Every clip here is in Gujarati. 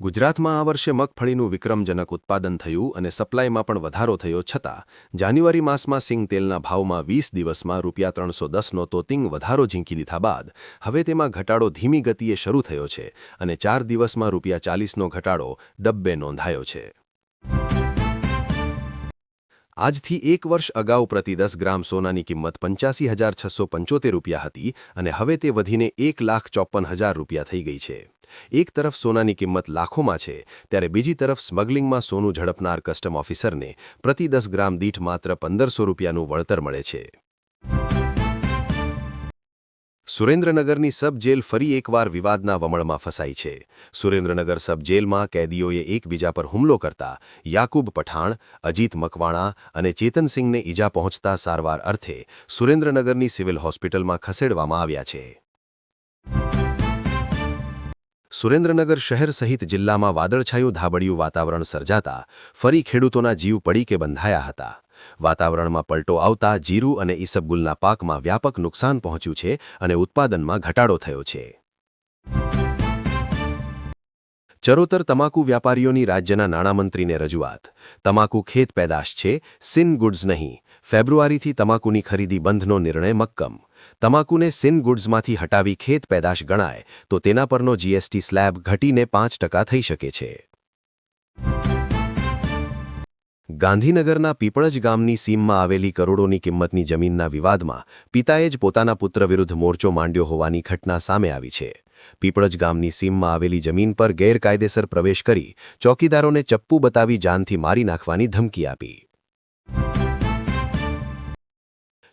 ગુજરાતમાં આ વર્ષે મગફળીનું વિક્રમજનક ઉત્પાદન થયું અને સપ્લાયમાં પણ વધારો થયો છતાં, જાન્યુઆરી માસમાં સિંગ તેલના ભાવમાં વીસ દિવસમાં રૂપિયા ત્રણસો દસનો તોતિંગ વધારો ઝીંકી લીધા બાદ, હવે તેમાં ઘટાડો ધીમી ગતિએ શરૂ થયો છે અને ચાર દિવસમાં રૂપિયા ચાલીસનો ઘટાડો ડબ્બે નોંધાયો છે. આજથી એક વર્ષ અગાઉ પ્રતિ દસ ગ્રામ સોનાની કિંમત પંચ્યાસી હજાર છસો પંચોતેર રૂપિયા હતી અને હવે તે વધીને એક લાખ ચોપન હજાર રૂપિયા થઈ ગઈ છે. એક તરફ સોનાની કિંમત લાખોમાં છે, ત્યારે બીજી તરફ સ્મગલિંગમાં સોનું ઝડપનાર કસ્ટમ ઓફિસરને પ્રતિ દસ ગ્રામ દીઠ માત્ર પંદરસો રૂપિયાનું વળતર મળે છે. સુરેન્દ્રનગરની સબ જેલ ફરી એકવાર વિવાદના વમળમાં ફસાઈ છે. સુરેન્દ્રનગર સબ જેલમાં કેદીઓએ એકબીજા પર હુમલો કરતા યાકુબ પઠાણ, અજીત મકવાણા અને ચેતનસિંહને ઈજા પહોંચતા સારવાર અર્થે સુરેન્દ્રનગરની સિવિલ હોસ્પિટલમાં ખસેડવામાં આવ્યા છે. સુરેન્દ્રનગર શહેર સહિત જિલ્લામાં વાદળછાયું ધાબડિયું વાતાવરણ સર્જાતા ફરી ખેડૂતોના જીવ પડી કે બંધાયા હતા. વાતાવરણમાં પલટો આવતા જીરું અને ઈસબગુલના પાકમાં વ્યાપક નુકસાન પહોંચ્યું છે અને ઉત્પાદનમાં ઘટાડો થયો છે. ચરોતર તમાકુ વ્યાપારીઓની રાજ્યના નાણામંત્રીને રજૂઆત. તમાકુ ખેત પેદાશ છે સિન ગુડ્સ નહીં. ફેબ્રુઆરીથી તમાકુની ખરીદી બંધનો નિર્ણય મક્કમ. તમાકુને સિન ગુડ્સમાંથી હટાવી ખેત પેદાશ ગણાય, તો તેના પરનો જીએસટી સ્લેબ ઘટીને પાંચ ટકા થઈ શકે છે. ગાંધીનગરના પીપળજ ગામની સીમમાં આવેલી કરોડોની કિંમતની જમીનના વિવાદમાં પિતાએ જ પોતાના પુત્ર વિરુદ્ધ મોરચો માંડ્યો હોવાની ઘટના સામે આવી છે. પીપળજ ગામની સીમમાં આવેલી જમીન પર ગેરકાયદેસર પ્રવેશ કરી ચોકીદારોને ચપ્પુ બતાવી જાનથી મારી નાખવાની ધમકી આપી.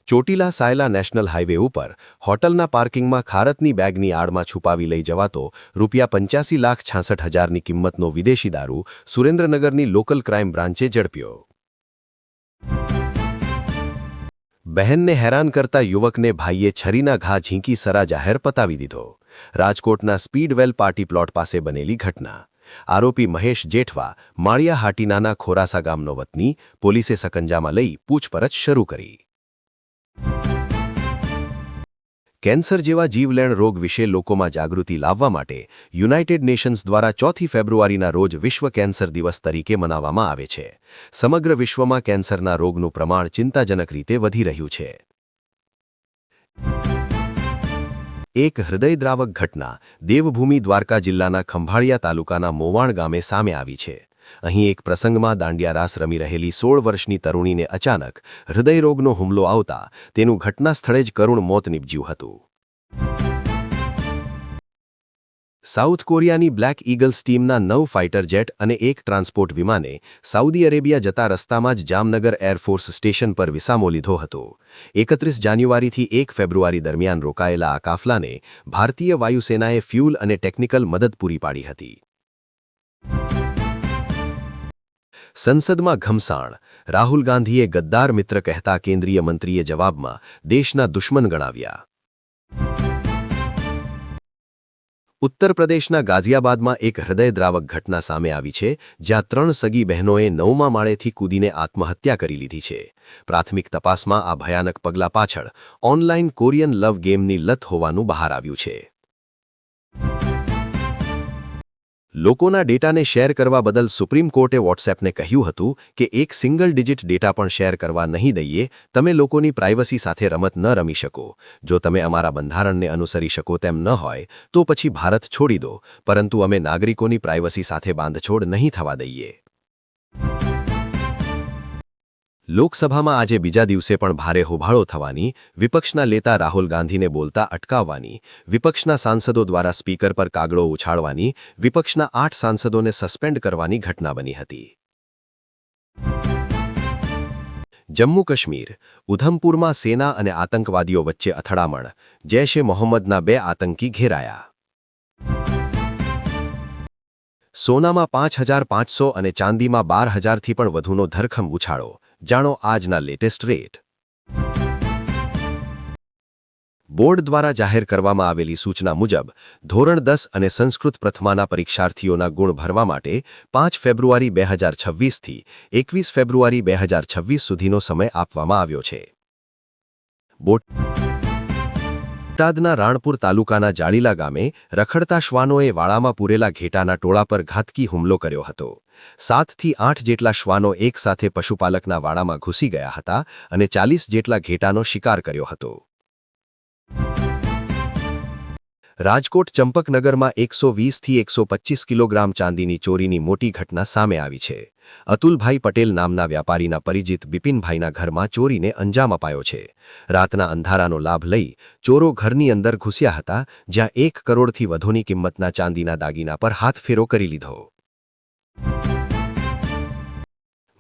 ચોટીલા સાયલા નેશનલ હાઇવે ઉપર હોટલના પાર્કિંગમાં ખારતની બેગની આડમાં છુપાવી લઈ જવાતો રૂપિયા પંચ્યાસી લાખ છાસઠ હજારની કિંમતનો વિદેશી દારૂ સુરેન્દ્રનગરની લોકલ ક્રાઇમ બ્રાન્ચે ઝડપ્યો બહેનને હેરાન કરતા યુવકને ભાઈએ છરીના ઘા ઝીંકી સરા જાહેર પતાવી દીધો રાજકોટના સ્પીડવેલ પાર્ટી પ્લોટ પાસે બનેલી ઘટના આરોપી મહેશ જેઠવા માળિયા હાટીનાના ખોરાસા ગામનો વતની પોલીસે સકંજામાં લઈ પૂછપરછ શરૂ કરી કેન્સર જેવા જીવલેણ રોગ વિશે લોકોમાં જાગૃતિ લાવવા માટે યુનાઇટેડ નેશન્સ દ્વારા ચોથી ફેબ્રુઆરીના રોજ વિશ્વ કેન્સર દિવસ તરીકે મનાવવામાં આવે છે. સમગ્ર વિશ્વમાં કેન્સરના રોગનું પ્રમાણ ચિંતાજનક રીતે વધી રહ્યું છે. એક હૃદયદ્રાવક ઘટના દેવભૂમિ દ્વારકા જિલ્લાના ખંભાળિયા તાલુકાના મોવાણ ગામે સામે આવી છે. અહીં એક પ્રસંગમાં દાંડિયા રમી રહેલી સોળ વર્ષની તરુણીને અચાનક હૃદયરોગનો હુમલો આવતા તેનું ઘટના સ્થળે જ કરુણ મોત નીપજ્યું હતું. સાઉથ કોરિયાની બ્લેક ઈગલ્સ ટીમના નવ ફાઇટર જેટ અને એક ટ્રાન્સપોર્ટ વિમાને સાઉદી અરેબિયા જતા રસ્તામાં જ જામનગર એરફોર્સ સ્ટેશન પર વિસામો લીધો હતો. એકત્રીસ જાન્યુઆરીથી એક ફેબ્રુઆરી દરમિયાન રોકાયેલા આ કાફલાને ભારતીય વાયુસેનાએ ફ્યુલ અને ટેકનિકલ મદદ પૂરી પાડી હતી. સંસદમાં ઘમસાણ. રાહુલ ગાંધીએ ગદ્દાર મિત્ર કહેતા કેન્દ્રીય મંત્રીએ જવાબમાં દેશના દુશ્મન ગણાવ્યા. ઉત્તર પ્રદેશના ગાઝિયાબાદમાં એક હૃદયદ્રાવક ઘટના સામે આવી છે, જ્યાં ત્રણ સગી બહેનોએ નવમા માળેથી કૂદીને આત્મહત્યા કરી લીધી છે. પ્રાથમિક તપાસમાં આ ભયાનક પગલા પાછળ ઓનલાઇન કોરિયન લવ ગેમની લત હોવાનું બહાર આવ્યું છે. લોકોના ડેટાને શેર કરવા બદલ સુપ્રીમ કોર્ટે વોટ્સએપને કહ્યું હતું કે એક સિંગલ ડિજિટ ડેટા પણ શેર કરવા નહીં દઈએ, તમે લોકોની પ્રાઇવસી સાથે રમત ન રમી શકો. જો તમે અમારા બંધારણને અનુસરી શકો તેમ ન હોય, તો પછી ભારત છોડી દો, પરંતુ અમે નાગરિકોની પ્રાઇવસી સાથે બાંધછોડ નહીં થવા દઈએ. લોકસભામાં આજે બીજા દિવસે પણ ભારે હોભાળો થવાની, વિપક્ષના લેતા રાહુલ ગાંધીને બોલતા અટકાવવાની, વિપક્ષના સાંસદો દ્વારા સ્પીકર પર કાગળો ઉછાળવાની, વિપક્ષના આઠ સાંસદોને સસ્પેન્ડ કરવાની ઘટના બની હતી. જમ્મુ કાશ્મીર, ઉધમપુરમાં સેના અને આતંકવાદીઓ વચ્ચે અથડામણ, જૈશ એ મોહમ્મદના બે આતંકી ઘેરાયા. સોનામાં પાંચ હજાર પાંચસો અને ચાંદીમાં બાર હજારથી પણ વધુનો ધરખમ ઉછાળો જાણો આજના લેટેસ્ટ રેટ બોર્ડ દ્વારા જાહેર કરવામાં આવેલી સૂચના મુજબ, ધોરણ દસ અને સંસ્કૃત પ્રથમાના પરીક્ષાર્થીઓના ગુણ ભરવા માટે પાંચ ફેબ્રુઆરી બે હજાર છવ્વીસથી એકવીસ ફેબ્રુઆરી બે હજાર છવ્વીસ સુધીનો સમય આપવામાં આવ્યો છે. બોર્ડ બોટાદના રાણપુર તાલુકાના જાળીલા ગામે રખડતા શ્વાનોએ વાળામાં પૂરેલા ઘેટાના ટોળા પર ઘાતકી હુમલો કર્યો હતો. સાતથી આઠ જેટલા શ્વાનો એકસાથે પશુપાલકના વાડામાં ઘૂસી ગયા હતા અને ચાલીસ જેટલા ઘેટાનો શિકાર કર્યો હતો. રાજકોટ ચંપકનગરમાં એકસો વીસથી એકસો પચ્ચીસ કિલોગ્રામ ચાંદીની ચોરીની મોટી ઘટના સામે આવી છે. અતુલભાઈ પટેલ નામના વ્યાપારીના પરિચિત બિપિનભાઈના ઘરમાં ચોરીને અંજામ અપાયો છે. રાતના અંધારાનો લાભ લઈ ચોરો ઘરની અંદર ઘૂસ્યા હતા, જ્યાં એક કરોડથી વધુની કિંમતના ચાંદીના દાગીના પર હાથફેરો કરી લીધો.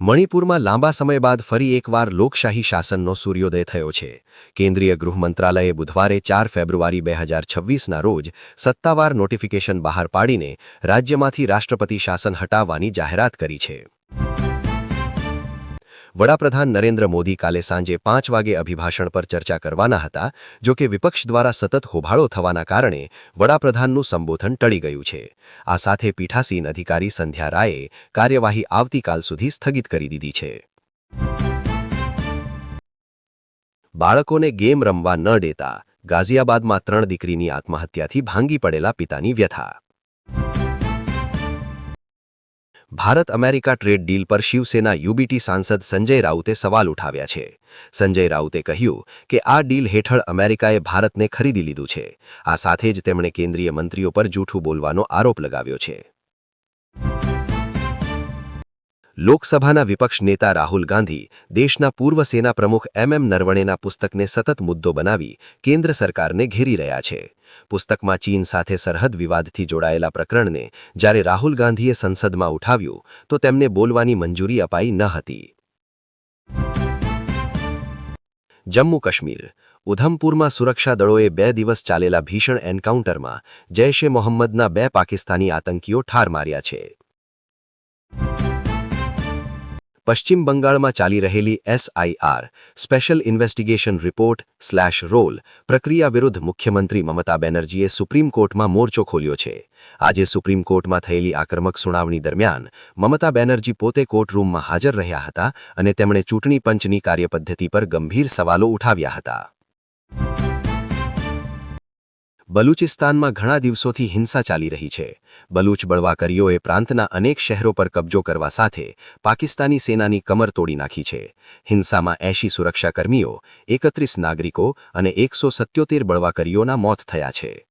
મણિપુરમાં લાંબા સમય બાદ ફરી એકવાર લોકશાહી શાસનનો સૂર્યોદય થયો છે. કેન્દ્રીય ગૃહ મંત્રાલયે બુધવારે ચાર ફેબ્રુઆરી બે હજાર છવ્વીસના રોજ સત્તાવાર નોટિફિકેશન બહાર પાડીને રાજ્યમાંથી રાષ્ટ્રપતિ શાસન હટાવવાની જાહેરાત કરી છે. વડાપ્રધાન નરેન્દ્ર મોદી કાલે સાંજે પાંચ વાગે અભિભાષણ પર ચર્ચા કરવાના હતા, જો કે વિપક્ષ દ્વારા સતત હોભાળો થવાના કારણે વડાપ્રધાનનું સંબોધન ટળી ગયું છે. આ સાથે પીઠાસીન અધિકારી સંધ્યા રાયે કાર્યવાહી આવતીકાલ સુધી સ્થગિત કરી દીધી છે. બાળકોને ગેમ રમવા ન દેતા, ગાઝિયાબાદમાં ત્રણ દીકરીની આત્મહત્યાથી ભાંગી પડેલા પિતાની વ્યથા. ભારત અમેરિકા ટ્રેડ ડીલ પર શિવસેના યુબીટી સાંસદ સંજય રાઉતે સવાલ ઉઠાવ્યા છે. સંજય રાઉતે કહ્યું કે આ ડીલ હેઠળ અમેરિકાએ ભારતને ખરીદી લીધું છે. આ સાથે જ તેમણે કેન્દ્રીય મંત્રીઓ પર જૂઠું બોલવાનો આરોપ લગાવ્યો છે. લોકસભાના વિપક્ષ નેતા રાહુલ ગાંધી દેશના પૂર્વ સેના પ્રમુખ એમ એમ નરવણેના પુસ્તકને સતત મુદ્દો બનાવી કેન્દ્ર સરકારને ઘેરી રહ્યા છે. પુસ્તકમાં ચીન સાથે સરહદ વિવાદથી જોડાયેલા પ્રકરણને જ્યારે રાહુલ ગાંધીએ સંસદમાં ઉઠાવ્યું, તો તેમને બોલવાની મંજૂરી અપાઈ ન હતી. જમ્મુ કાશ્મીર. ઉધમપુરમાં સુરક્ષા દળોએ બે દિવસ ચાલેલા ભીષણ એન્કાઉન્ટરમાં જૈશ એ મોહમ્મદના બે પાકિસ્તાની આતંકીઓ ઠાર માર્યા છે. પશ્ચિમ બંગાળમાં ચાલી રહેલી SIR special investigation report slash roll પ્રક્રિયા વિરુદ્ધ મુખ્યમંત્રી મમતા બેનર્જીએ સુપ્રીમ કોર્ટમાં મોરચો ખોલ્યો છે. આજે સુપ્રીમ કોર્ટમાં થયેલી આક્રમક સુનાવણી દરમિયાન મમતા બેનર્જી પોતે કોર્ટરૂમમાં હાજર રહ્યા હતા અને તેમણે ચૂંટણી પંચની કાર્યપદ્ધતિ પર ગંભીર સવાલો ઉઠાવ્યા હતા. બલુચિસ્તાનમાં ઘણા દિવસોથી હિંસા ચાલી રહી છે. બલુચ બળવાકરીઓએ પ્રાંતના અનેક શહેરો પર કબજો કરવા સાથે પાકિસ્તાની સેનાની કમર તોડી નાખી છે. હિંસામાં એંશી સુરક્ષાકર્મીઓ, એકત્રીસ નાગરિકો અને એકસો સત્યોતેર બળવાકરીઓના મોત થયા છે.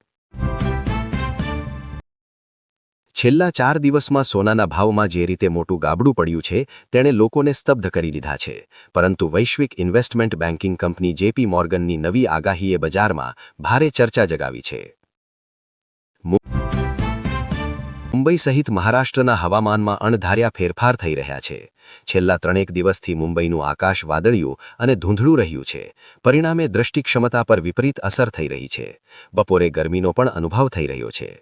છેલ્લા ચાર દિવસમાં સોનાના ભાવમાં જે રીતે મોટું ગાબડું પડ્યું છે, તેણે લોકોને સ્તબ્ધ કરી દીધા છે. પરંતુ વૈશ્વિક ઇન્વેસ્ટમેન્ટ બેન્કિંગ કંપની જેપી મોર્ગનની નવી આગાહીએ બજારમાં ભારે ચર્ચા જગાવી છે. મુંબઈ સહિત મહારાષ્ટ્રના હવામાનમાં અણધાર્યા ફેરફાર થઈ રહ્યા છે. છેલ્લા ત્રણેક દિવસથી મુંબઈનું આકાશ વાદળિયું અને ધૂંધળું રહ્યું છે. પરિણામે દ્રષ્ટિક્ષમતા પર વિપરીત અસર થઈ રહી છે. બપોરે ગરમીનો પણ અનુભવ થઈ રહ્યો છે.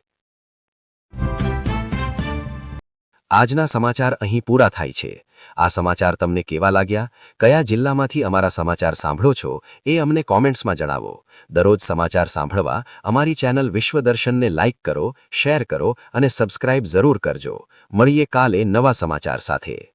આજના સમાચાર અહીં પૂરા થાય છે. આ સમાચાર તમને કેવા લાગ્યા? કયા જિલ્લામાંથી અમારા સમાચાર સાંભળો છો? એ અમને કોમેન્ટ્સમાં જણાવો. દરરોજ સમાચાર સાંભળવા અમારી ચેનલ વિશ્વદર્શનને લાઇક કરો, શેર કરો અને સબસ્ક્રાઇબ જરૂર કરજો. મળીએ કાલે નવા સમાચાર સાથે.